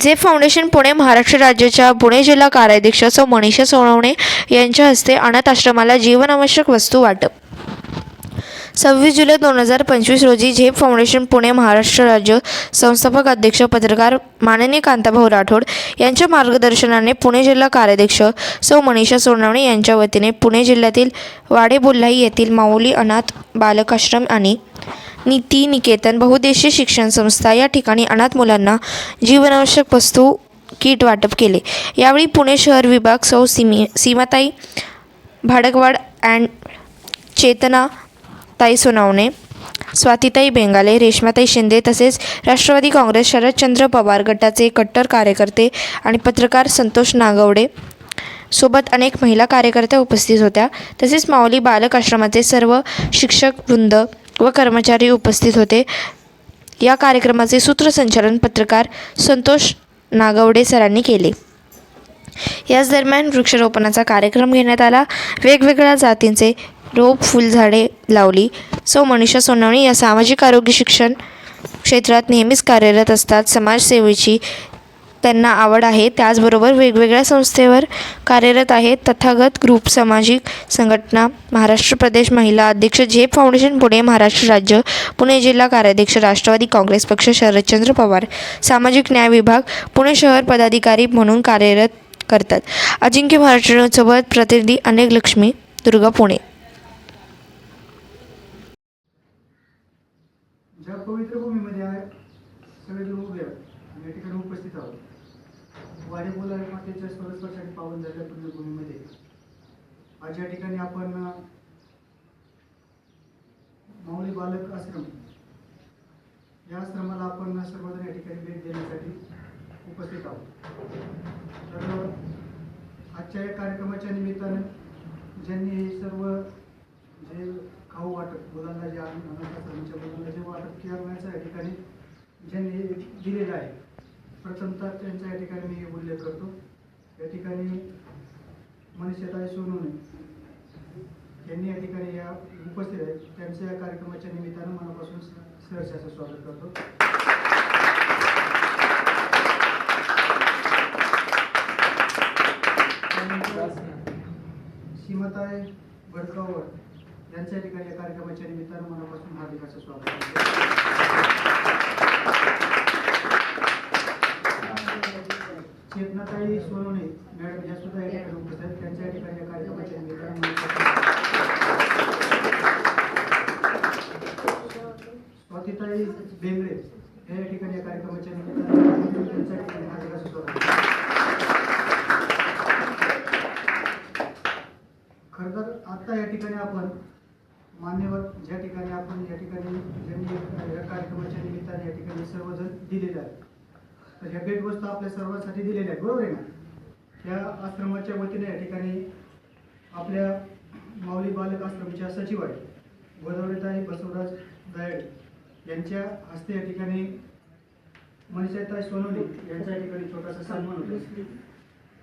जे फाउंडेशन पुणे महाराष्ट्र राज्याच्या पुणे जिल्हा कार्याध्यक्ष सौ मनीषा सोनवणे यांच्या हस्ते अनाथ आश्रमाला जीवनावश्यक वस्तू वाटप. सव्वीस जुलै दोन हजार पंचवीस रोजी झेप फाउंडेशन पुणे महाराष्ट्र राज्य संस्थापक अध्यक्ष पत्रकार माननीय कांताभाऊ राठोड यांच्या मार्गदर्शनाने पुणे जिल्हा कार्याध्यक्ष सौ मनीषा सोनवणे यांच्या वतीने पुणे जिल्ह्यातील वाडेबोल्लाई येथील माऊली अनाथ बालकाश्रम आणि नीती निकेतन बहुद्देशीय शिक्षण संस्था या ठिकाणी अनाथ मुलांना जीवनावश्यक वस्तू किट वाटप केले. यावेळी पुणे शहर विभाग सौ सीमी सीमाताई भाडकवाड अँड चेतना ताई सोनावणे. स्वातीताई बेंगाले रेश्माताई शिंदे तसेच राष्ट्रवादी काँग्रेस शरदचंद्र पवार गटाचे कट्टर कार्यकर्ते आणि पत्रकार संतोष नागवडे. सोबत अनेक महिला कार्यकर्त्या उपस्थित होत्या. तसेच माऊली बालक आश्रमाचे सर्व शिक्षक वृंद व कर्मचारी उपस्थित होते. या कार्यक्रमाचे सूत्रसंचालन पत्रकार संतोष नागवडे सरांनी केले. याच दरम्यान वृक्षारोपणाचा कार्यक्रम घेण्यात आला. वेगवेगळ्या जातींचे रोप फुलझाडे लावली. सौ मनीषा सोनवणे या सामाजिक आरोग्य शिक्षण क्षेत्रात नेहमीच कार्यरत असतात. समाजसेवेची त्यांना आवड आहे. त्याचबरोबर वेगवेगळ्या संस्थेवर कार्यरत आहेत. तथागत ग्रुप सामाजिक संघटना महाराष्ट्र प्रदेश महिला अध्यक्ष झेप फाउंडेशन पुणे महाराष्ट्र राज्य पुणे जिल्हा कार्याध्यक्ष राष्ट्रवादी काँग्रेस पक्ष शरदचंद्र पवार सामाजिक न्याय विभाग पुणे शहर पदाधिकारी म्हणून कार्यरत करतात. अजिंक्य महाराष्ट्रसोबत प्रतिनिधी अनेक लक्ष्मी दुर्गा पुणे. ज्या पवित्र भूमीमध्ये आहे लोक उभे आहेत. या ठिकाणी उपस्थित आहोत. वाडे बोला मातेच्या स्वरस्पर्शाने पावन झालेल्या पुण्यभूमीमध्ये आज या ठिकाणी आपण माऊली बालक आश्रम या आश्रमाला आपण सर्वजण या ठिकाणी भेट देण्यासाठी उपस्थित आहोत. तर आजच्या या कार्यक्रमाच्या निमित्तानं ज्यांनी हे सर्व जे खाऊ वाटप मुलांना जे आम्ही मुलांना वाटप करण्याचं या ठिकाणी ज्यांनी दिलेलं आहे. प्रथमतः त्यांच्या या ठिकाणी मी उल्लेख करतो. या ठिकाणी मनीषाताई सोनवणे यांनी या ठिकाणी या उपस्थित आहेत. त्यांच्या या कार्यक्रमाच्या निमित्तानं मनापासून सहर्ष असं स्वागत करतो. सीमाताई भडकावर यांच्या ठिकाणी या कार्यक्रमाच्या निमित्तानं मनापासून हार्दिक असं स्वागत चेतनाताई सोनवणे मॅडम ह्या सुद्धा या ठिकाणी उपस्थित आहेत. त्यांच्या ठिकाणी या कार्यक्रमाच्या निमित्तानं मनापासून स्वातीताई बेंगळे या ठिकाणी या कार्यक्रमाच्या निमित्तानं त्यांच्या ठिकाणी हार्दिक असं स्वागत खरं तर आत्ता या ठिकाणी आपण मान्यवर ज्या ठिकाणी आपण या ठिकाणी ज्यांनी या कार्यक्रमाच्या निमित्ताने या ठिकाणी सर्वजण दिलेले आहेत. तर ह्या भेटवस्तू आपल्या सर्वांसाठी दिलेल्या आहेत बरोबर आहे ना? या आश्रमाच्या वतीने या ठिकाणी आपल्या माऊली बालक आश्रमच्या सचिव आहेत गोदावरीताई बसवराज दायड यांच्या हस्ते या ठिकाणी मनीषाताई सोनवणे यांच्या ठिकाणी छोटासा सन्मान होतो.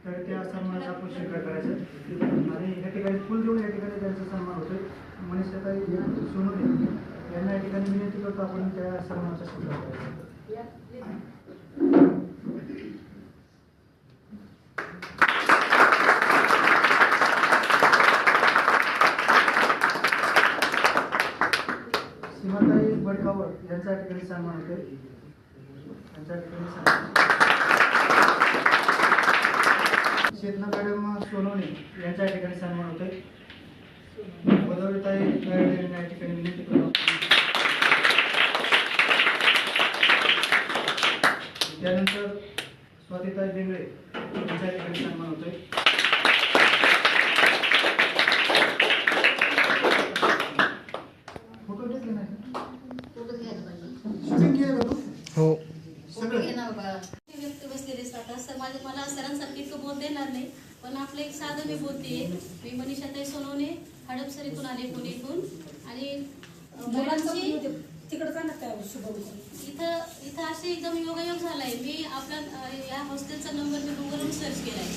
तर त्या सन्मानाचा आपण स्वीकार करायचा. आणि या ठिकाणी फुल देऊन या ठिकाणी त्यांचा सन्मान होतोय. मनीषाताई सोनवणे यांना या ठिकाणी विनंती करतो आपण त्या सन्मानाचा स्वीकार करायचा. सीमाताई बडकावर यांचा ठिकाणी सन्मान होतोय. यांच्या ठिकाणी सन्मान चेतना मॅडम सोनवणे यांच्या ठिकाणी सन्मान होतोय. गोदावरीताई गायडे यांना या ठिकाणी विनंती करतो. त्यानंतर स्वातीताई बेंगळे यांच्या ठिकाणी सन्मान होतोय फोटो घेतले नाही फोटो घ्यायला पाहिजे शूटिंग केलं का तू हो फोटो सगळं घे ना बाबा ते व्यक्ती बसलेले असतात असं माझे मला सरांसारखी इतकं बोल देणार नाही पण साधं मी बोलते. मी मनीषाताई सोनवणे हडपसर इथून आले पुणेतून आणि मुलांची इथं इथं असे एकदम योगायोग झालाय. मी आपला या हॉस्टेलचा नंबर मी गुगलवरून सर्च केलाय.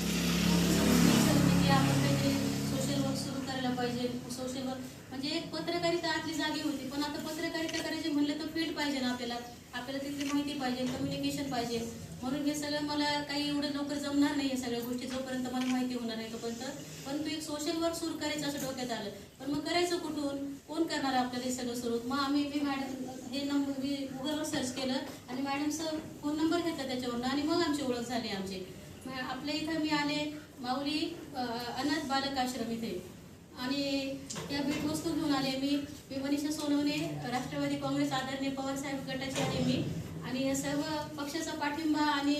की आपण काहीतरी सोशल वर्क सुरू करायला पाहिजे. सोशल वर्क म्हणजे एक पत्रकारिता आतली जागी होती. पण आता पत्रकारिता करायची म्हणलं तर फील्ड पाहिजे ना आपल्याला. आपल्याला तिथली माहिती पाहिजे कम्युनिकेशन पाहिजे. म्हणून हे सगळं मला काही एवढं लवकर जमणार नाही या सगळ्या गोष्टी जोपर्यंत मला होणार आहे तोपर्यंत. पण तू एक सोशल वर्क सुरू करायचं असं डोक्यात आलं. पण मग करायचं कुठून? कोण करणार आपल्याला हे सगळं सुरू मग आम्ही मी मॅडम हे नंबर मी गुगलवर सर्च केलं आणि मॅडमचा फोन नंबर घेतला त्याच्यावरनं आणि मग आमची ओळख झाली आमची. आपल्या इथं मी आले माऊली अनाथ बालक आश्रम इथे. आणि त्या भेटवस्तू घेऊन आले मी. मी मनीषा सोनवणे राष्ट्रवादी काँग्रेस आदरणीय पवारसाहेब गटाची आहे मी. आणि या सर्व पक्षाचा पाठिंबा आणि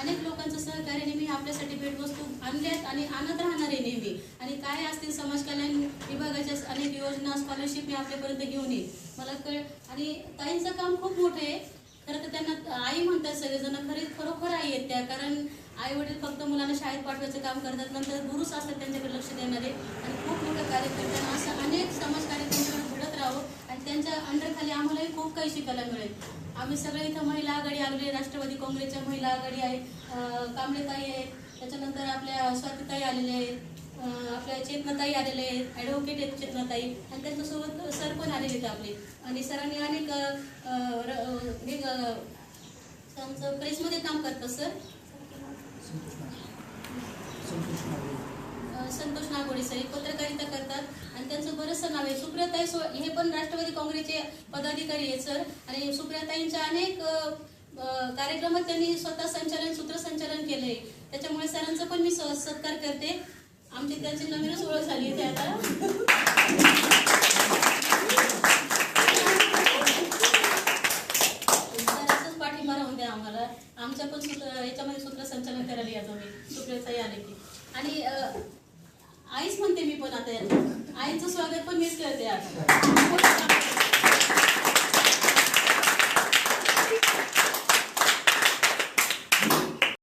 अनेक लोकांचं सहकार्य नेहमी आपल्यासाठी भेटवस्तू आणल्यात आणि आणत राहणार आहे नेहमी. आणि काय असतील समाज कल्याण विभागाच्या अनेक योजना स्कॉलरशिप मी आपल्यापर्यंत घेऊन येईल मला कळ आणि ताईंचं काम खूप मोठं आहे. खरं तर त्यांना आई म्हणतात सगळेजण खरे खरोखर आई आहेत त्या. कारण आई वडील फक्त मुलांना शाळेत पाठवायचं काम करतात नंतर गुरुच असतात त्यांच्याकडे लक्ष देणारे. आणि खूप मोठं कार्यकर्त्यांना असं अनेक समाज कार्यक्रम त्यांच्या अंडरखाली आम्हालाही खूप काही शिकायला मिळेल. आम्ही सगळे इथं महिला आघाडी आलेली राष्ट्रवादी काँग्रेसच्या महिला आघाडी आहे कांबळेताई आहेत त्याच्यानंतर आपल्या स्वातीताई आलेल्या आहेत आपल्या चेतनाताई आलेले आहेत ॲडव्होकेट आहेत चेतनाताई आणि त्यांच्यासोबत सर पण आलेले आहेत आपले. आणि सरांनी अनेक आमचं प्रेसमध्ये काम करतात सर संतोष नागोडे सर पत्रकारिता करतात. बरंचसं सुप्रियाताई हे पण राष्ट्रवादी काँग्रेसचे पदाधिकारी आहेत सर. आणि सुप्रियाताईंच्या अनेक कार्यक्रमात त्यांनी स्वतः संचालन सूत्रसंचालन केलंय. त्याच्यामुळे सरांचा पण मी स- सत्कार करते. आमची त्यांची नवीनच ओळख झाली आहे आता. पाठिंबा राहून द्या आम्हाला. आमच्या पण सूत्र याच्यामध्ये सूत्रसंचालन करायला या तुम्ही. सुप्रियाताई आले की. आणि आईच म्हणते मी पण आता. आईचं स्वागत पण मीच करते आता.